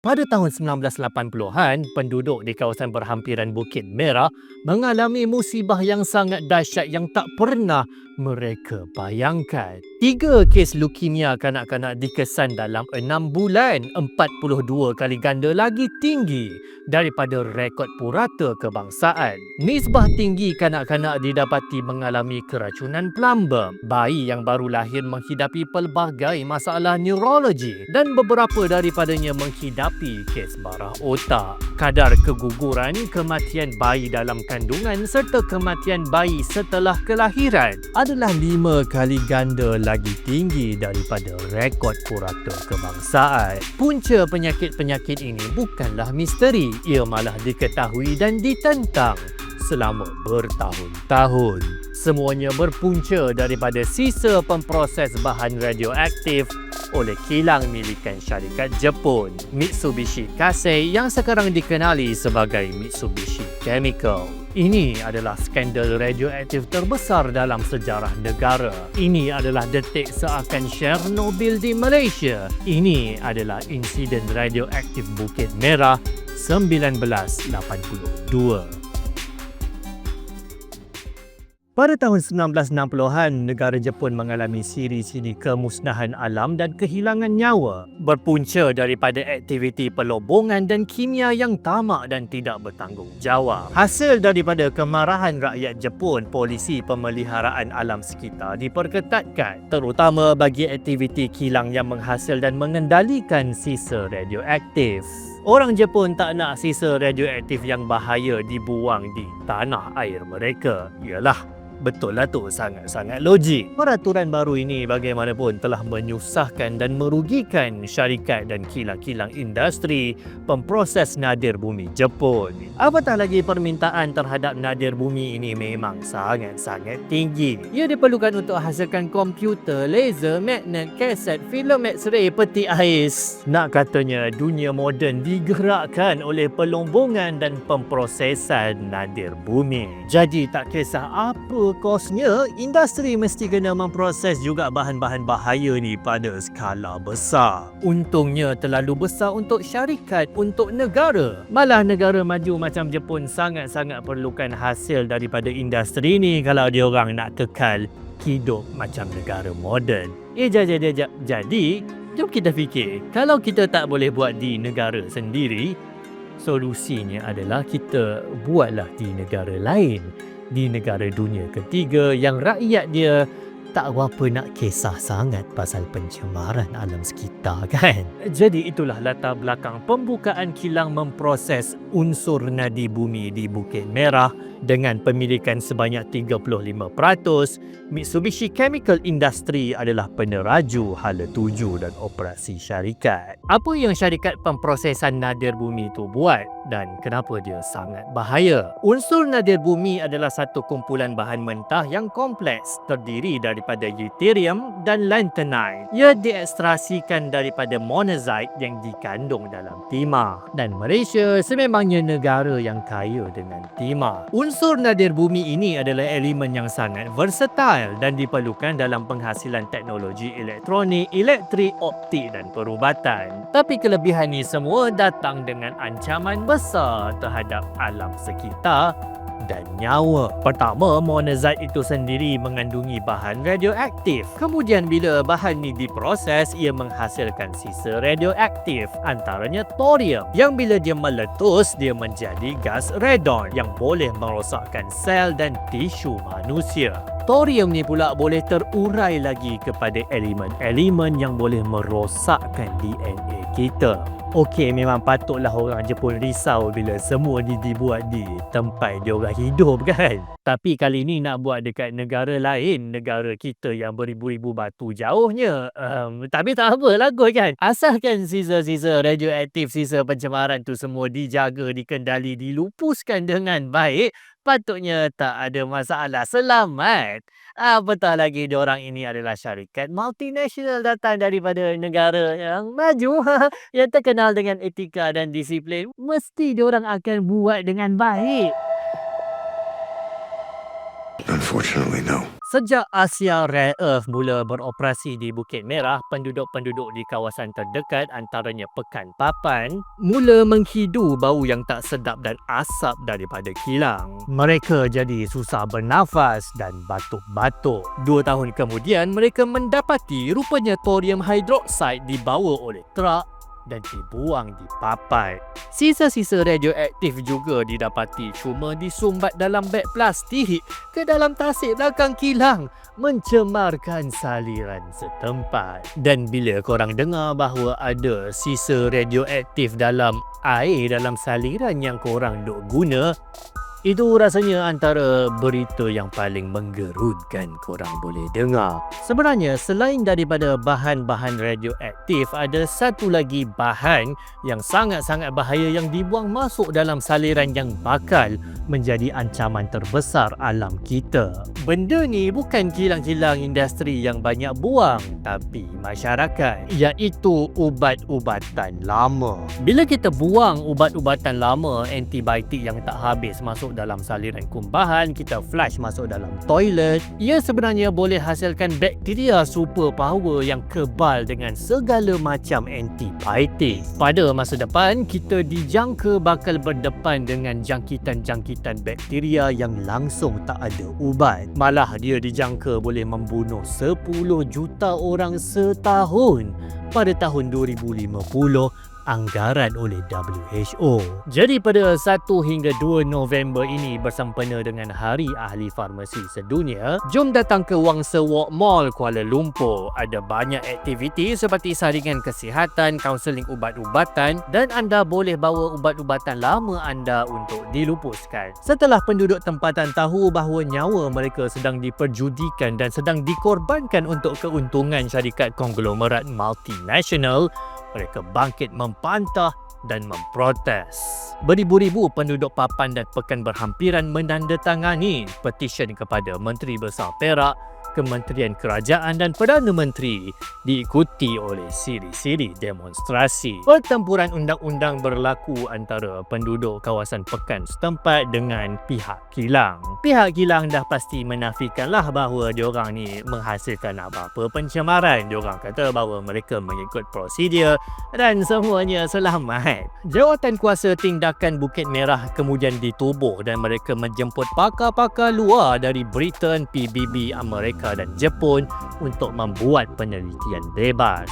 Pada tahun 1980-an, penduduk di kawasan berhampiran Bukit Merah mengalami musibah yang sangat dahsyat yang tak pernah mereka bayangkan. Tiga kes leukemia kanak-kanak dikesan dalam enam bulan, 42 kali ganda lagi tinggi daripada rekod purata kebangsaan. Nisbah tinggi kanak-kanak didapati mengalami keracunan plumbum. Bayi yang baru lahir menghidapi pelbagai masalah neurologi dan beberapa daripadanya menghidapi kes barah otak. Kadar keguguran, kematian bayi dalam kandungan serta kematian bayi setelah kelahiran adalah lima kali ganda lagi tinggi daripada rekod purata kebangsaan. Punca penyakit-penyakit ini bukanlah misteri, ia malah diketahui dan ditentang selama bertahun-tahun. Semuanya berpunca daripada sisa pemproses bahan radioaktif oleh kilang milikan syarikat Jepun, Mitsubishi Kasei yang sekarang dikenali sebagai Mitsubishi Chemical. Ini adalah skandal radioaktif terbesar dalam sejarah negara. Ini adalah detik seakan Chernobyl di Malaysia. Ini adalah insiden radioaktif Bukit Merah 1982. Pada tahun 1960-an, negara Jepun mengalami siri-siri kemusnahan alam dan kehilangan nyawa berpunca daripada aktiviti pelobongan dan kimia yang tamak dan tidak bertanggungjawab. Hasil daripada kemarahan rakyat Jepun, polisi pemeliharaan alam sekitar diperketatkan terutama bagi aktiviti kilang yang menghasil dan mengendalikan sisa radioaktif. Orang Jepun tak nak sisa radioaktif yang bahaya dibuang di tanah air mereka. Ialah Betul lah tu, sangat-sangat logik. Peraturan baru ini bagaimanapun telah menyusahkan dan merugikan syarikat dan kilang-kilang industri pemproses nadir bumi Jepun. Apatah lagi permintaan terhadap nadir bumi ini memang sangat-sangat tinggi. Ia diperlukan untuk hasilkan komputer, laser, magnet, kaset, filem X-ray, peti ais. Nak katanya dunia moden digerakkan oleh pelombongan dan pemprosesan nadir bumi. Jadi tak kisah apa kosnya, industri mesti kena memproses juga bahan-bahan bahaya ni pada skala besar. Untungnya terlalu besar untuk syarikat, untuk negara. Malah negara maju macam Jepun sangat-sangat perlukan hasil daripada industri ni kalau dia orang nak kekal hidup macam negara moden. Eh, jadi, jadi, jadi, jom kita fikir, kalau kita tak boleh buat di negara sendiri, solusinya adalah kita buatlah di negara lain di negara dunia ketiga yang rakyat dia tak apa nak kisah sangat pasal pencemaran alam sekitar kan. Jadi itulah latar belakang pembukaan kilang memproses unsur nadi bumi di Bukit Merah dengan pemilikan sebanyak 35%, Mitsubishi Chemical Industry adalah peneraju hala tuju dan operasi syarikat. Apa yang syarikat pemprosesan nadir bumi itu buat dan kenapa dia sangat bahaya? Unsur nadir bumi adalah satu kumpulan bahan mentah yang kompleks terdiri daripada deuterium dan lanthanide. Ia diekstrasikan daripada monazite yang dikandung dalam timah. Dan Malaysia sememangnya negara yang kaya dengan timah. Unsur nadir bumi ini adalah elemen yang sangat versatile dan diperlukan dalam penghasilan teknologi elektronik, elektrik, optik dan perubatan. Tapi kelebihan ini semua datang dengan ancaman besar terhadap alam sekitar dan nyawa. Pertama, monazite itu sendiri mengandungi bahan radioaktif. Kemudian bila bahan ini diproses, ia menghasilkan sisa radioaktif antaranya thorium yang bila dia meletus, dia menjadi gas radon yang boleh merosakkan sel dan tisu manusia. Thorium ni pula boleh terurai lagi kepada elemen-elemen yang boleh merosakkan DNA kita. Okey, memang patutlah orang Jepun risau bila semua ni dibuat di tempat dia orang hidup kan. Tapi kali ni nak buat dekat negara lain, negara kita yang beribu-ribu batu jauhnya. Um, tapi tak apa lah kot kan. Asalkan sisa-sisa radioaktif, sisa pencemaran tu semua dijaga, dikendali, dilupuskan dengan baik, patutnya tak ada masalah. Selamat. Apatah lagi orang ini adalah syarikat multinasional datang daripada negara yang maju yang terkenal dengan etika dan disiplin. Mesti orang akan buat dengan baik. Unfortunately, no. Sejak Asia Rare Earth mula beroperasi di Bukit Merah, penduduk-penduduk di kawasan terdekat antaranya Pekan Papan mula menghidu bau yang tak sedap dan asap daripada kilang. Mereka jadi susah bernafas dan batuk-batuk. Dua tahun kemudian, mereka mendapati rupanya thorium hydroxide dibawa oleh truk dan dibuang di papai. Sisa-sisa radioaktif juga didapati cuma disumbat dalam beg plastik ke dalam tasik belakang kilang mencemarkan saliran setempat. Dan bila korang dengar bahawa ada sisa radioaktif dalam air dalam saliran yang korang duk guna, itu rasanya antara berita yang paling menggerunkan korang boleh dengar. Sebenarnya selain daripada bahan-bahan radioaktif ada satu lagi bahan yang sangat-sangat bahaya yang dibuang masuk dalam saliran yang bakal menjadi ancaman terbesar alam kita. Benda ni bukan kilang-kilang industri yang banyak buang tapi masyarakat iaitu ubat-ubatan lama. Bila kita buang ubat-ubatan lama antibiotik yang tak habis masuk masuk dalam saliran kumbahan, kita flush masuk dalam toilet, ia sebenarnya boleh hasilkan bakteria super power yang kebal dengan segala macam antibiotik. Pada masa depan, kita dijangka bakal berdepan dengan jangkitan-jangkitan bakteria yang langsung tak ada ubat. Malah dia dijangka boleh membunuh 10 juta orang setahun pada tahun 2050 anggaran oleh WHO. Jadi pada 1 hingga 2 November ini bersempena dengan Hari Ahli Farmasi Sedunia, jom datang ke Wangsa Walk Mall Kuala Lumpur. Ada banyak aktiviti seperti saringan kesihatan, kaunseling ubat-ubatan dan anda boleh bawa ubat-ubatan lama anda untuk dilupuskan. Setelah penduduk tempatan tahu bahawa nyawa mereka sedang diperjudikan dan sedang dikorbankan untuk keuntungan syarikat konglomerat multinasional, mereka bangkit mempantah dan memprotes. Beribu-ribu penduduk Papan dan Pekan berhampiran menandatangani petisyen kepada Menteri Besar Perak Kementerian Kerajaan dan Perdana Menteri diikuti oleh siri-siri demonstrasi. Pertempuran undang-undang berlaku antara penduduk kawasan pekan setempat dengan pihak kilang. Pihak kilang dah pasti menafikanlah bahawa diorang ni menghasilkan apa-apa pencemaran. Diorang kata bahawa mereka mengikut prosedur dan semuanya selamat. Jawatan kuasa tindakan Bukit Merah kemudian ditubuh dan mereka menjemput pakar-pakar luar dari Britain, PBB, Amerika Amerika dan Jepun untuk membuat penelitian bebas.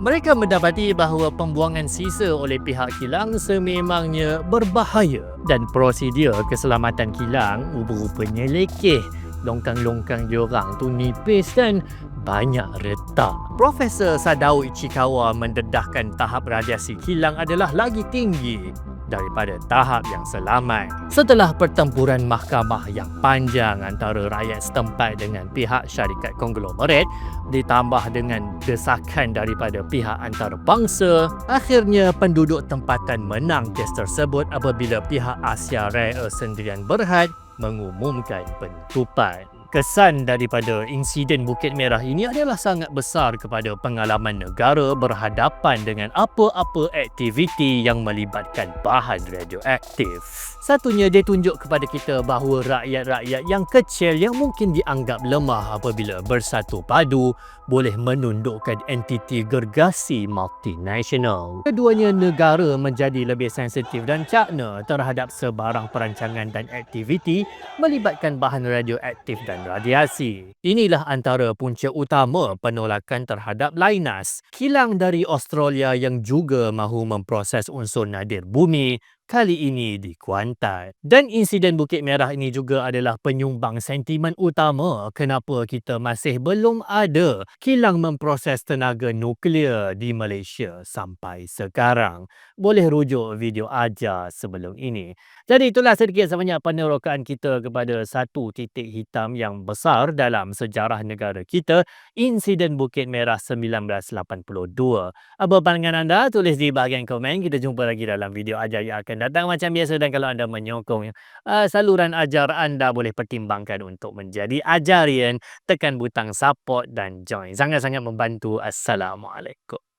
Mereka mendapati bahawa pembuangan sisa oleh pihak kilang sememangnya berbahaya dan prosedur keselamatan kilang rupa-rupanya lekeh. Longkang-longkang diorang tu nipis dan banyak retak. Profesor Sadao Ichikawa mendedahkan tahap radiasi kilang adalah lagi tinggi daripada tahap yang selamat. Setelah pertempuran mahkamah yang panjang antara rakyat setempat dengan pihak syarikat konglomerat ditambah dengan desakan daripada pihak antarabangsa, akhirnya penduduk tempatan menang kes tersebut apabila pihak Asia Rare sendirian berhad mengumumkan penutupan. Kesan daripada insiden Bukit Merah ini adalah sangat besar kepada pengalaman negara berhadapan dengan apa-apa aktiviti yang melibatkan bahan radioaktif. Satunya dia tunjuk kepada kita bahawa rakyat-rakyat yang kecil yang mungkin dianggap lemah apabila bersatu padu boleh menundukkan entiti gergasi multinasional. Keduanya negara menjadi lebih sensitif dan cakna terhadap sebarang perancangan dan aktiviti melibatkan bahan radioaktif dan radiasi. Inilah antara punca utama penolakan terhadap Lainas, kilang dari Australia yang juga mahu memproses unsur nadir bumi kali ini di Kuantan. Dan insiden Bukit Merah ini juga adalah penyumbang sentimen utama kenapa kita masih belum ada kilang memproses tenaga nuklear di Malaysia sampai sekarang. Boleh rujuk video ajar sebelum ini. Jadi itulah sedikit sebanyak penerokaan kita kepada satu titik hitam yang besar dalam sejarah negara kita, insiden Bukit Merah 1982. Apa pandangan anda? Tulis di bahagian komen. Kita jumpa lagi dalam video ajar yang akan datang macam biasa dan kalau anda menyokong uh, saluran ajar anda boleh pertimbangkan untuk menjadi ajarian tekan butang support dan join. Sangat-sangat membantu. Assalamualaikum